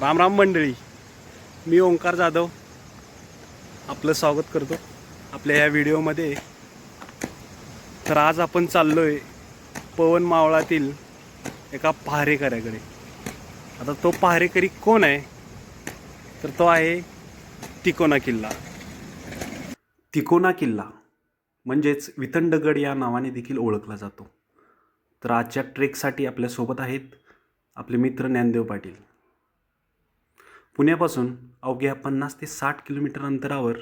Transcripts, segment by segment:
राम राम मंडळी. मी ओंकार जाधव आपलं स्वागत करतो आपल्या या व्हिडिओमध्ये. तर आज आपण चाललोय पवन मावळातील एका पहारेकऱ्याकडे. आता तो पहारेकरी कोण आहे? तर तो आहे तिकोना किल्ला. तिकोना किल्ला म्हणजेच वितंडगड या नावाने देखील ओळखला जातो. तर आजच्या ट्रेकसाठी आपल्यासोबत आहेत आपले मित्र ज्ञानदेव पाटील. पुण्यापासून अवघ्या पन्नास ते साठ किलोमीटर अंतरावर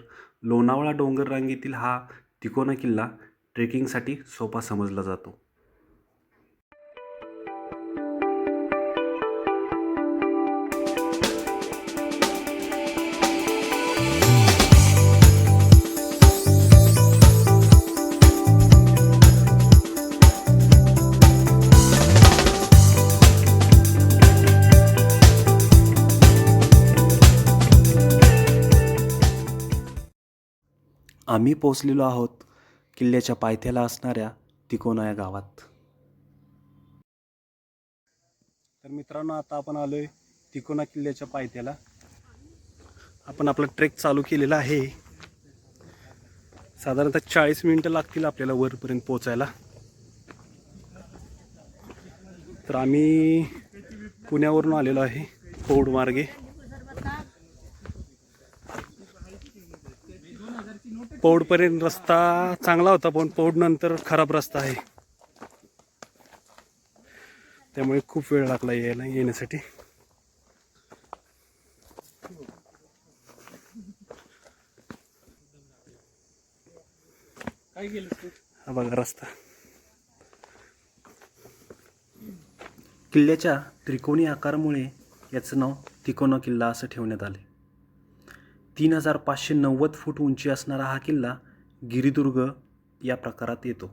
लोणावळा डोंगर रांगेतील हा तिकोना किल्ला ट्रेकिंगसाठी सोपा समजला जातो. आम्ही पोचलेलो आहोत किल्ल्याच्या पायथ्याला असणाऱ्या तिकोना या गावात. तर मित्रांनो आता आपण आलो आहे तिकोना किल्ल्याच्या पायथ्याला. आपण आपला ट्रेक चालू केलेला आहे. साधारणतः चाळीस मिनिटं लागतील आपल्याला वरपर्यंत पोचायला तर आम्ही पुण्यावरून आलेलो आहे पौड मार्गे पौडपर्यंत रस्ता चांगला होता पण पौड नंतर खराब रस्ता आहे. त्यामुळे खूप वेळ लागला यायला येण्यासाठी. हा बघा रस्ता. किल्ल्याच्या त्रिकोणी आकारामुळे याचं नाव तिकोना किल्ला असं ठेवण्यात आले. तीन हजार पाचशे नव्वद फूट उंची असणारा हा किल्ला गिरिदुर्ग या प्रकारात येतो.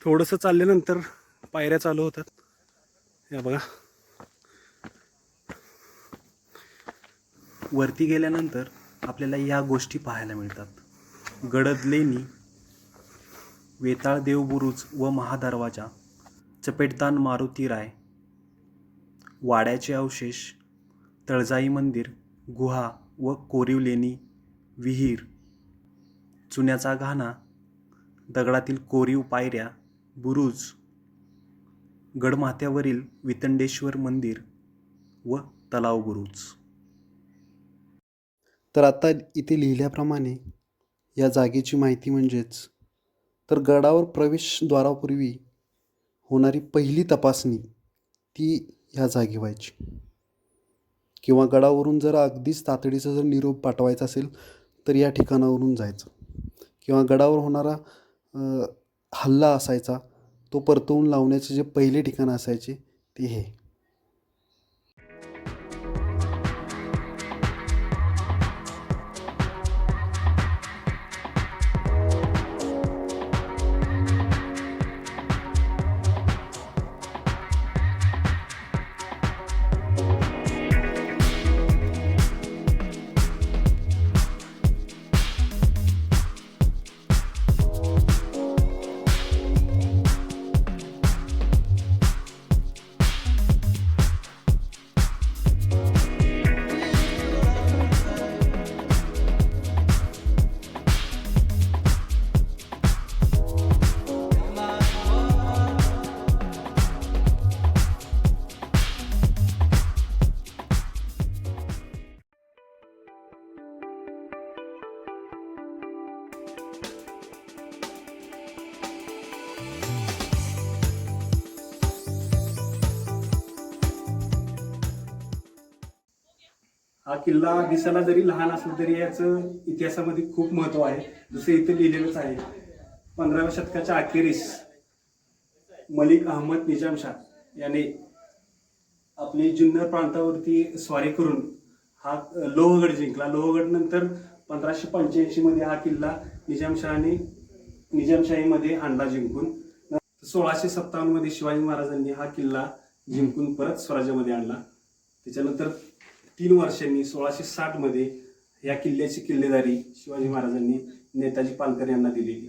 थोडंसं चालल्यानंतर पायऱ्या चालू होतात. या बघा. वरती गेल्यानंतर आपल्याला या गोष्टी पाहायला मिळतात. गडद लेणी वेताळ देवबुरुज व महादरवाजा चपेटदान मारुती राय वाड्याचे अवशेष तळजाई मंदिर गुहा व कोरीव लेणी विहीर चुन्याचा घाणा दगडातील कोरीव पायऱ्या बुरुज गडमाथ्यावरील वितंडेश्वर मंदिर व तलाव बुरुज. तर आता इथे लिहिल्याप्रमाणे या जागेची माहिती म्हणजेच तर गडावर प्रवेशद्वारापूर्वी होणारी पहिली तपासणी ती ह्या जागी व्हायची. किंवा गडावरून जर अगदीच तातडीचा जर निरोप पाठवायचा असेल तर या ठिकाणावरून जायचं. किंवा गडावर होणारा हल्ला असायचा तो परतवून लावण्याचे जे पहिले ठिकाण असायचे ते हे. हा किल्ला दिसायला जरी लहान असला तरी याचं इतिहासामध्ये खूप महत्त्व आहे. जसं इथं लिहिलेलंच आहे पंधराव्या शतकाच्या अखेरीस मलिक अहमद निजामशाह याने आपली जुन्नर प्रांतावरती स्वारी करून हा लोहगड जिंकला. लोहगड नंतर पंधराशे पंच्याऐंशी मध्ये हा किल्ला निजामशहाने निजामशाहीमध्ये आणला जिंकून. सोळाशे सत्तावन्नमध्ये शिवाजी महाराजांनी हा किल्ला जिंकून परत स्वराज्यामध्ये आणला. त्याच्यानंतर तीन वर्षांनी सोळाशे साठमध्ये या किल्ल्याची किल्लेदारी शिवाजी महाराजांनी नेताजी पालकर यांना दिलेली.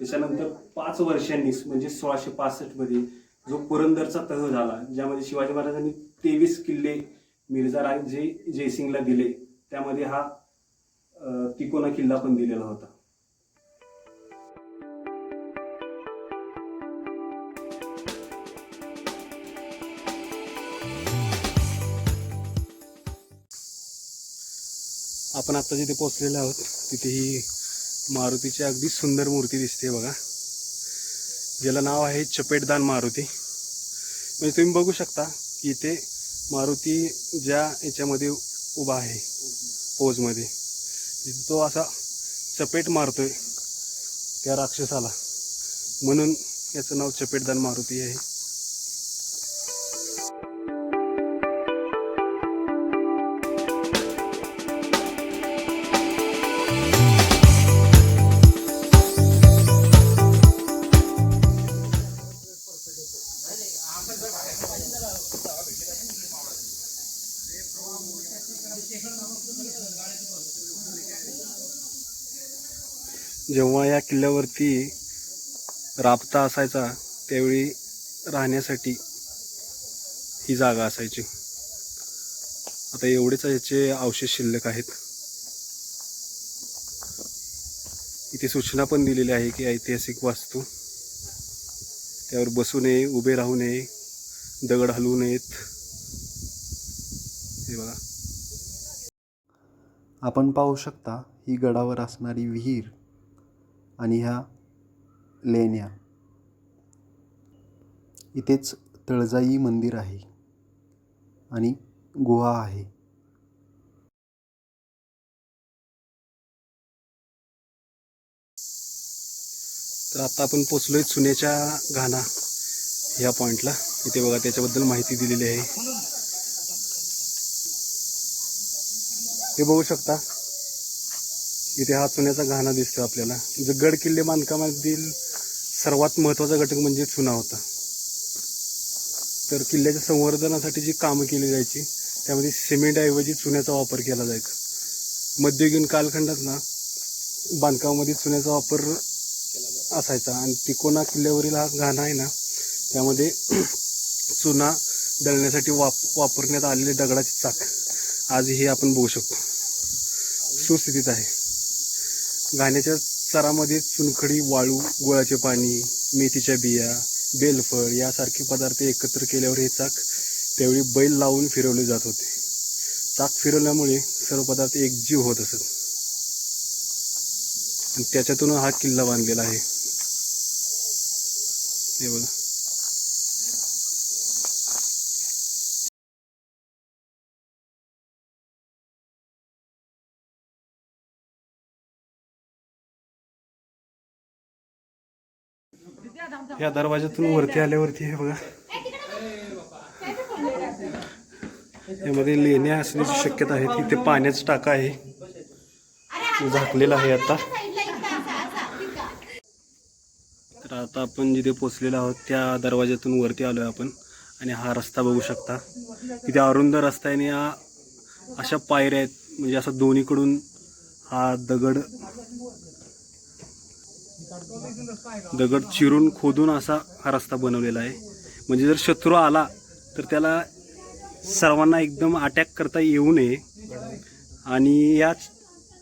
त्याच्यानंतर पाच वर्षांनी म्हणजे सोळाशे पासष्टमध्ये जो पुरंदरचा तह झाला ज्यामध्ये शिवाजी महाराजांनी तेवीस किल्ले मिर्झा राजे जयसिंगला दिले त्यामध्ये हा तिकोना किल्ला पण दिलेला होता. आपण आता जिथे पोचलेलो आहोत तिथे ही मारुतीची अगदी सुंदर मूर्ती दिसते बघा. ज्याला नाव आहे चपेटदान मारुती. म्हणजे तुम्ही बघू शकता की इथे मारुती ज्या याच्यामध्ये उभा आहे पोजमध्ये. तिथे तो असा चपेट मारतोय त्या राक्षसाला. म्हणून याचं नाव चपेटदान मारुती आहे. किल्ल्यावरती राबता असायचा त्यावेळी राहण्यासाठी ही जागा असायची. आता एवढेच याचे अवशेष शिल्लक आहेत. इथे सूचना पण दिलेली आहे की ऐतिहासिक वास्तू. त्यावर बसू नये उभे राहू नये दगड हलवू नयेत. हे बघा. आपण पाहू शकता ही गडावर असणारी विहीर आणि ह्या लेण्या. इथेच तळजाई मंदिर आहे आणि गुहा आहे. तर आता आपण पोचलोय सुनेच्या घाणा ह्या पॉइंटला. इथे बघा त्याच्याबद्दल माहिती दिलेली आहे. हे बघू शकता. इथे हा चुन्याचा घाणा दिसतो आपल्याला. जो गड किल्ले बांधकामातील सर्वात महत्त्वाचा घटक म्हणजे चुना होता. तर किल्ल्याच्या संवर्धनासाठी जी कामं केली जायची त्यामध्ये सिमेंटऐवजी चुन्याचा वापर केला जायचा. मध्ययुगीन कालखंडात ना बांधकामामध्ये चुन्याचा वापर असायचा. आणि तिकोना किल्ल्यावरील हा घाणा आहे ना त्यामध्ये चुना दळण्यासाठी वाप वापरण्यात आलेले दगडाची चाक. आज हे आपण बघू शकतो. सुस्थितीत आहे. घाण्याच्या चरामध्ये चुनखडी वाळू गुळाचे पाणी मेथीच्या बिया बेलफळ यासारखे पदार्थ एकत्र केल्यावर हे चाक त्यावेळी बैल लावून फिरवले जात होते. चाक फिरवल्यामुळे सर्व पदार्थ एकजीव होत असत. त्याच्यातून हा किल्ला बांधलेला आहे. हे बघा. या दरवाज्यातून वरती आल्यावरती हे बघा. यामध्ये लेण्या असण्याची शक्यता आहे. तिथे पाण्याचं टाका आहे. झाकलेलं आहे आता. तर आता आपण जिथे पोचलेलो आहोत त्या दरवाज्यातून वरती आलो आहे आपण. आणि हा रस्ता बघू शकता. तिथे अरुंद रस्ता आहे आणि अशा पायऱ्या आहेत. म्हणजे असं दोन्हीकडून हा दगड दगड चिरून खोदून असा हा रस्ता बनवलेला आहे. म्हणजे जर शत्रू आला तर त्याला सर्वांना एकदम अटॅक करता येऊ नये. आणि या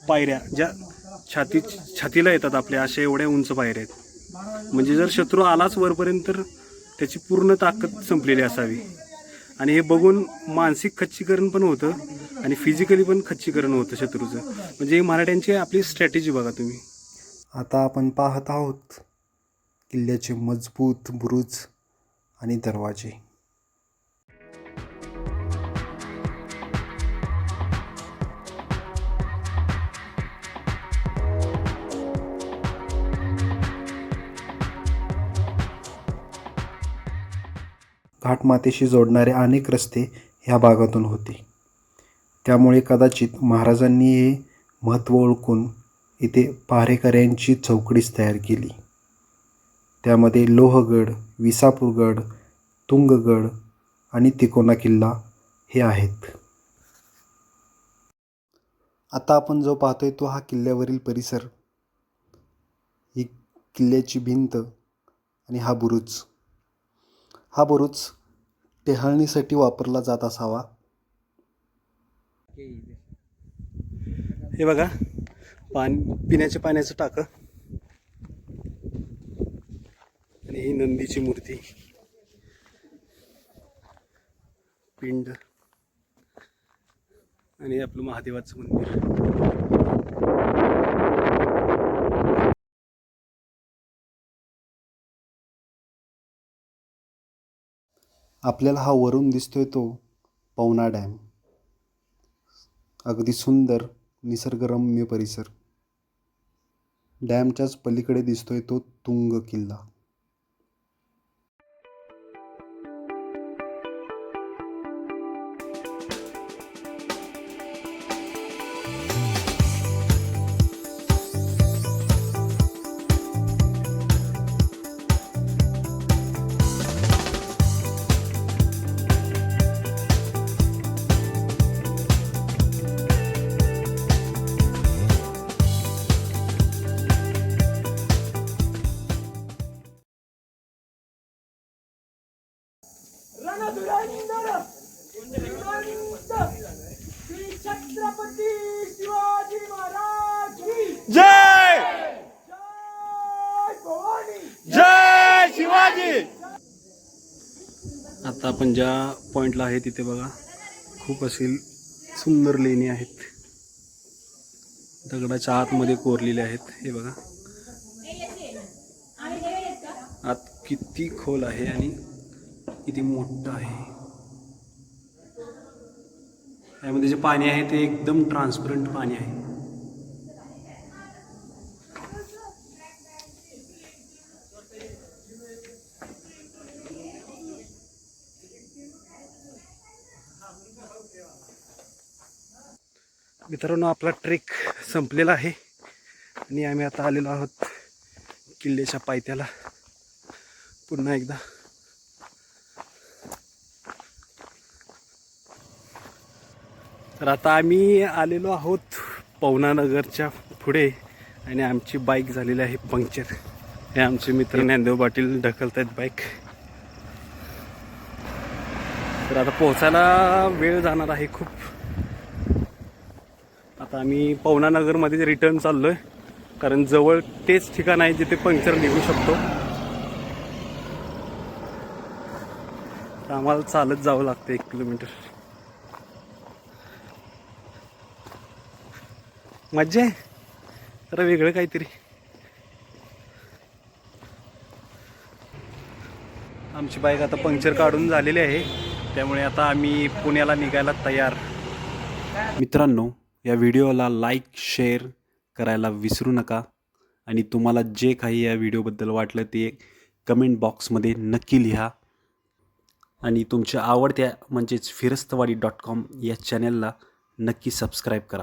पायऱ्या ज्या छाती छातीला येतात आपल्या अशा एवढ्या उंच पायऱ्या आहेत. म्हणजे जर शत्रू आलाच वरपर्यंत तर त्याची पूर्ण ताकद संपलेली असावी. आणि हे बघून मानसिक खच्चीकरण पण होतं आणि फिजिकली पण खच्चीकरण होतं शत्रूचं. म्हणजे हे मराठ्यांची आपली स्ट्रॅटेजी बघा तुम्ही. आता आपण पाहत आहोत किल्ल्याचे मजबूत बुरुज आणि दरवाजे. घाटमातेशी जोडणारे अनेक रस्ते ह्या भागातून होते. त्यामुळे कदाचित महाराजांनी हे महत्त्व ओळखून इथे पहारेकऱ्यांची चौकडीच तयार केली. त्यामध्ये लोहगड विसापूरगड तुंगगड आणि तिकोना किल्ला हे आहेत. आता आपण जो पाहतोय तो हा किल्ल्यावरील परिसर. ही किल्ल्याची भिंत आणि हा बुरुज. हा बुरुज टेहळणीसाठी वापरला जात असावा. हे बघा. पाणी पिण्याच्या पाण्याचं टाकं. आणि ही नंदीची मूर्ती. पिंड. आणि आपलं महादेवाचं मंदिर. आपल्याला हा वरून दिसतोय तो पवना डॅम. अगदी सुंदर निसर्गरम्य परिसर. डॅमच्याच पलीकडे दिसतोय तो तुंग किल्ला छत्रपती शिवाजी महाराज की जय! जय भवानी जय शिवाजी! आता आपण ज्या पॉइंटला आहे तिथे बघा. खूप अशी सुंदर लेणी आहेत. दगडाच्या आतमध्ये कोरलेले आहेत. हे बघा. आत किती खोल आहे आणि किती मोठं आहे. यामध्ये जे पाणी आहे ते एकदम ट्रान्सपरंट पाणी आहे. मित्रांनो आपला ट्रेक संपलेला आहे. आणि आम्ही आता आलेलो आहोत किल्ल्याच्या पायथ्याला. पुन्हा एकदा. तर आता आम्ही आलेलो आहोत पवनानगरच्या पुढे आणि आमची बाईक झालेली आहे पंक्चर. हे आमचे मित्र ज्ञानदेव पाटील ढकलत आहेत बाईक. तर आता पोहोचायला वेळ जाणार आहे खूप. आता आम्ही पवनानगरमध्ये रिटर्न चाललो आहे कारण जवळ तेच ठिकाण आहे जिथे पंक्चर निघू शकतो. तर आम्हाला चालत जावं लागतं एक किलोमीटर. मज्जा आहे. जरा वेगळं काहीतरी. आमची बाईक आता पंक्चर काढून झालेली आहे. त्यामुळे आता आम्ही पुण्याला निघायला तयार. मित्रांनो या व्हिडिओला लाईक शेअर करायला विसरू नका. आणि तुम्हाला जे काही या व्हिडिओबद्दल वाटलं ते कमेंट बॉक्समध्ये नक्की लिहा. आणि तुमच्या आवडत्या म्हणजेच फिरस्तवाडी डॉट कॉम या चॅनलला नक्की सबस्क्राईब करा.